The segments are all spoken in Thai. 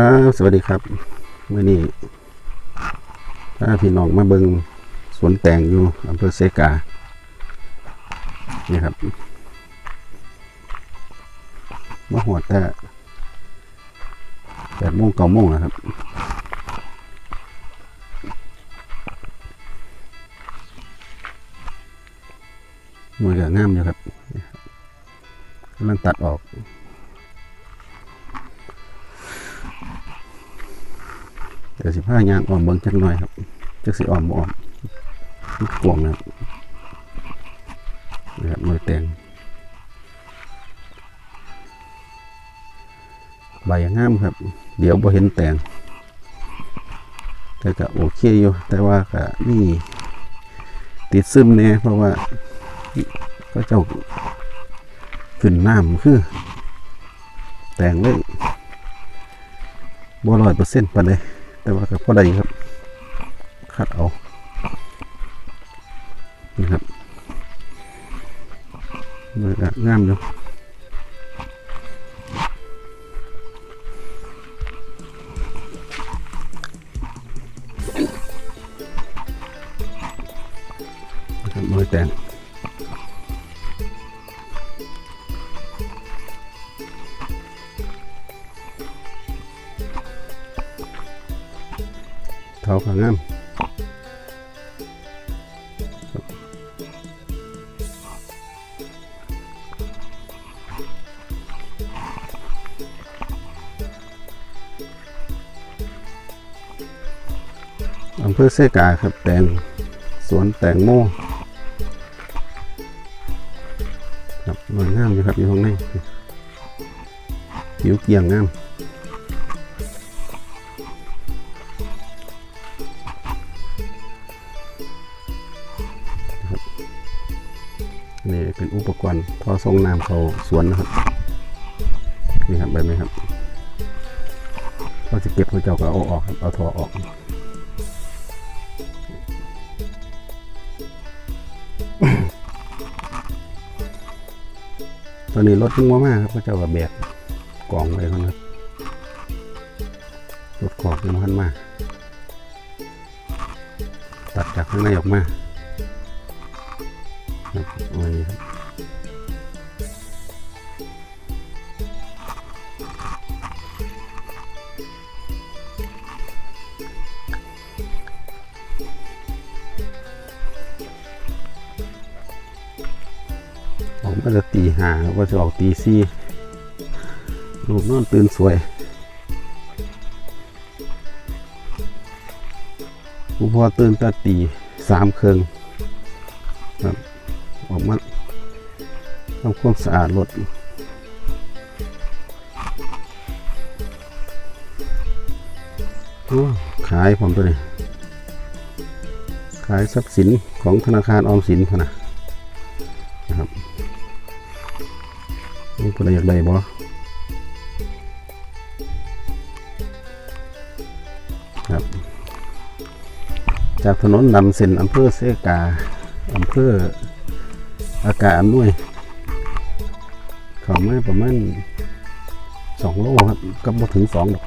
ครับ สวัสดีครับเมื่อนี้ถ้าพี่น้องมาเบิงสวนแตงอยู่อำเภอเซกานี่ครับมาหอดแต่แปดโมงเก้าโมงนะครับหน่วยก็งามอยู่ครับกำลังตัดออก เดี๋ยวสิผ้ายางอ่อมเบิ่งจักหน่อยครับจักสิอ่อมบ่ออมลูกวงนะครับนะครับหน่ยแตงใบงามครับ เดี๋ยวบ่เห็นแตงแต่ก็โอเคอยู่ แต่ว่าก็นี่ติดซึมแน่เพราะว่าก็เจ้าขึ้นน้ำคือ แตงเลยบ่ร้อยเปอร์เซ็นต์ปานใด แต่ว่าก็พอได้ครับ คัดเอา นี่ครับมันก็งามอยู่นะครับมือแต่ง เท้าขางามอำเภอเซกาครับแตงสวนแตงโมครับสวยงามอยู่ครับอยู่ข้างในผิวเกลียงงาม นี่เป็นอุปกรณ์ท่อส่งน้ำเขาสวนนะครับนี่ครับแบบนี้ครับเขาจะเก็บเขาเจ้าก็เอาออกครับเอาท่อออกตอนนี้รถยิ่งมากครับพระเจ้ากับแบกกล่องไว้คนครับรถกล่องยังพันมากตัดจากข้างในออกมา กมาจะตีหาว่าจะออกตีสี่ลูกนอนตื่นสวยผู้พ่อตื่นแตาตีสามเครื่องครับออกมาทำความสะอาดรถโอ้ขายผมตัวนี้ ขายทรัพย์สินของธนาคารออมสินพนะนะครับ นี่คนอยากได้บ่ครับ จากถนนนำเส้นอำเภอเสกาอำเภออากาศอำนวยเขามาประมาณสองโลครับ ก็บ่ถึงสองดอก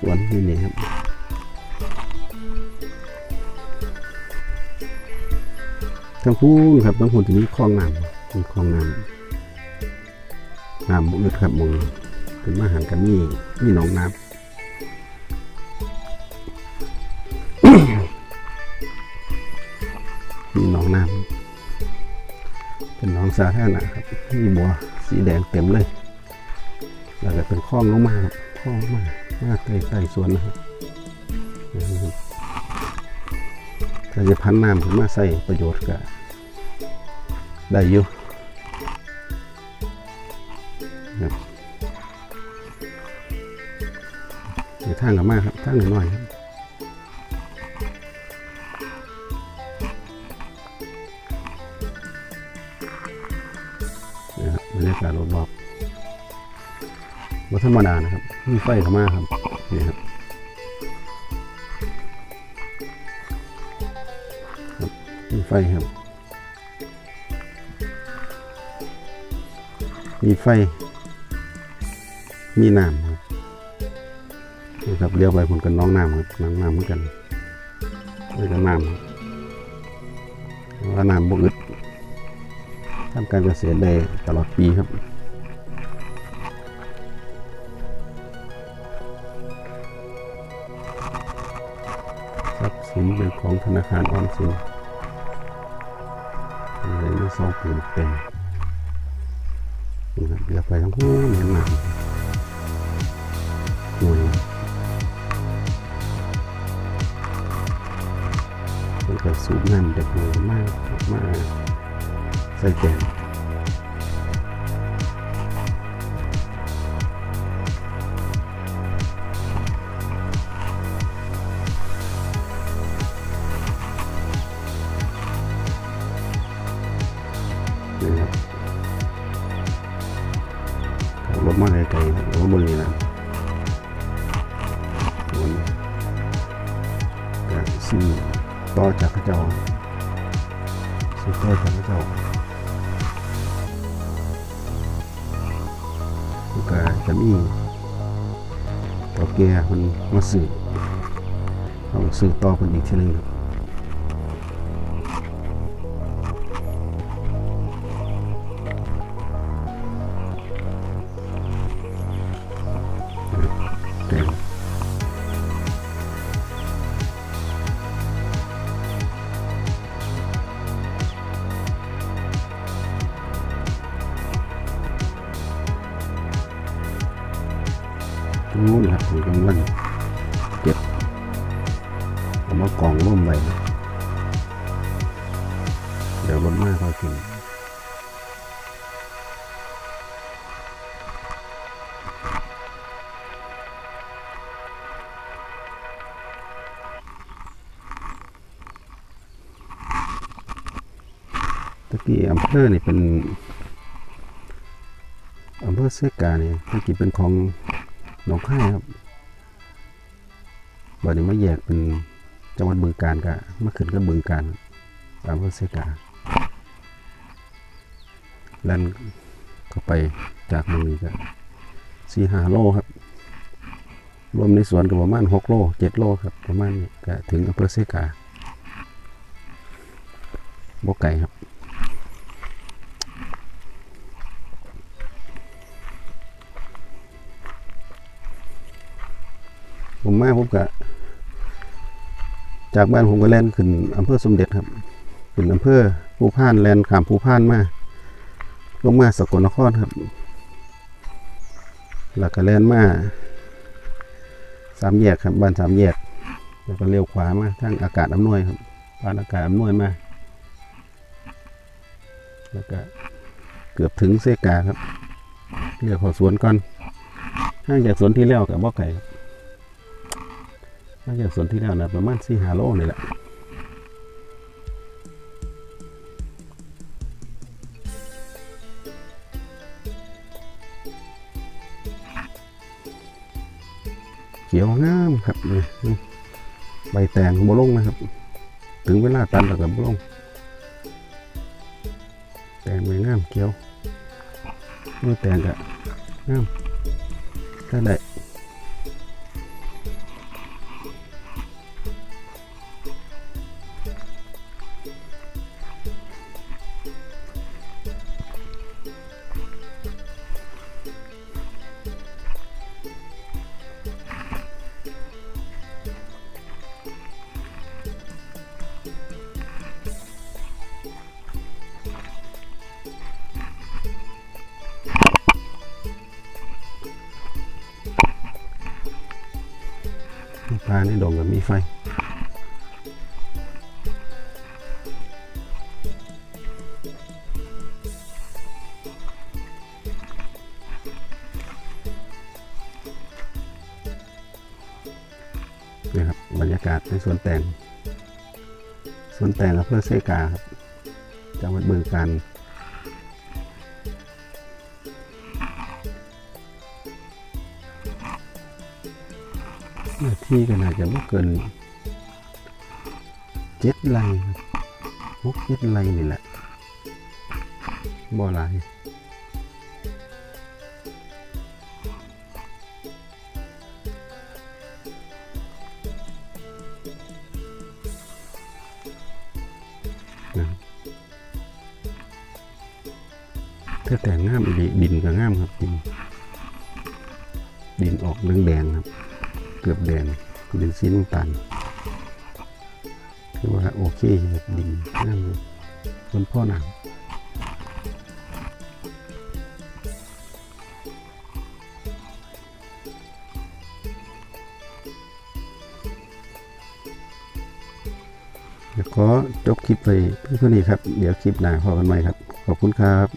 สวนที่นี่ครับทั้งพูนครับทั้งพูนจะมีคลองน้ำคลองน้ำ น้ำมุดครับมอเป็นมาหารกันนี่นี่หนองน้ำมีหนองน้ำเป็นหนองสาธารณะครับมีบัวสีแดงเต็มเลยแล้วก็เป็นคลองลงมาครับคลองมามาใกล้ใกล้สวนนะครับนะครับถ้าจะพันน้ำขึ้นมาใส่ประโยชน์ก็ได้อยู่ เดี๋ยวทางกับมากครับทางหน่อยครับนี่ครับบรรยากาศรอบๆวัธรรมดานะครับมีไฟเข้ามาครับนี่ครับมีไฟครับมีไฟ มีน้ำครับนี่ครับเลี้ยวไปผมกันน้องน้ำครับน้ำน้ำเหมือนกันนี่ก็น้ำครับว่าน้ำบกอึดทำการเกษตรได้ตลอดปีครับทรัพย์สินเป็นของธนาคารออมสินอะไรไม่ซองปูนเป็นนะครับเดี๋ยวไปทั้งคู่เหมือนหนัง คุยมันก็สูบน้ำจากหน่วมากมากใส่แกง ต่อจากพระเจ้าสืบต่อจากพระเจ้าก็จะมีต่อแก่มันมาซื้อเอาสืบต่อคนอีกทีนึงครับ มกำลังเก็บเอามากองร่วมไว้เดี๋ยวรถมาเขากินตะกี้อำเภอนี่เป็นอำเภอเสกานี่ตะกี้เป็นของหนองค่ายครับ บัดนี้มาแยกเป็นจังหวัดบึงกาฬก็มาขึ้นกับบึงกาฬอำเภอเสกาแล่นเข้าไปจากเมืองนี้ก็สี่ห้าโลครับ รวมในสวนก็ประมาณหกโลเจ็ดโลครับ ประมาณนี้ก็ถึงอำเภอเสกาบกไก่ครับ มาผมก็จากบ้านผมก็แล่นขึ้นอำเภอสมเด็จครับขึ้นอำเภอภูพานแล่นขามภูพานมาลงมาสกลนครครับแล้วก็แล่นมาสามแยกครับบ้านสามแยก แล้วก็เลี้ยวขวามาทางอากาศอำนวยครับบ้านอากาศอำนวยมาแล้วก็เกือบถึงเซกาครับเรียกขอสวนก่อนห่างจากสวนที่แล้วกับบ่อไก่ครับ น่าจะส่วนที่แล้วนะประมาณสี่หาโลนี่แหละเขียวงามครับนี่ใบแตงบลงนะครับ ถึงเวลาตัดแล้วกับบลงแตงใบงามเขียวนี่แตงกะงามก็ได้ ปลาในดงกับมีไฟนี่ครับบรรยากาศในสวนแตงสวนแตงอำเภอเซกาครับจังหวัดบึงกาฬ นี่ก็น่าจะไม่เกินเจ็ดไร่พวกเจ็ดไร่นี่แหละบ่อลายนะถ้าแต่งงามดินก็งามครับดินดินออกแดงๆครับ กือบแดงดินสีน้ำตาลคือว่าโอเคครับดินงามเลยคนพ่อหนังเดี๋ยวขอจบคลิปไปเพื่อเท่านี้ครับ เดี๋ยวคลิปหน้าพอกันใหม่ครับ ขอบคุณครับ